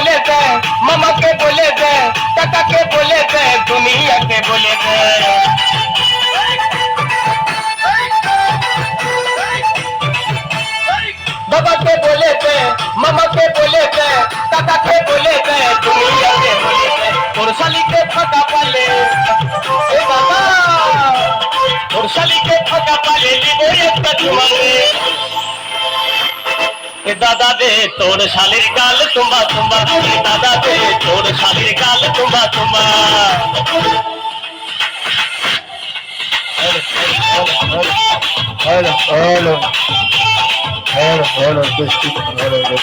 बोले गए ममा के बोले गए काका के बोले गए दुनिया के बोले गए बाबा के बोले गए ममा के बोले गए काका के बोले गए दुनिया के बोले थे। पुरुषाली के फटा पाले। ए बाबा पुरुषाली के फटा पाले बोले तक झुमा কে দাদা দে তোর শালির গাল তোমা তোমা কে দাদা দে তোর শালির গাল তোমা তোমা hello hello hello hello hello hello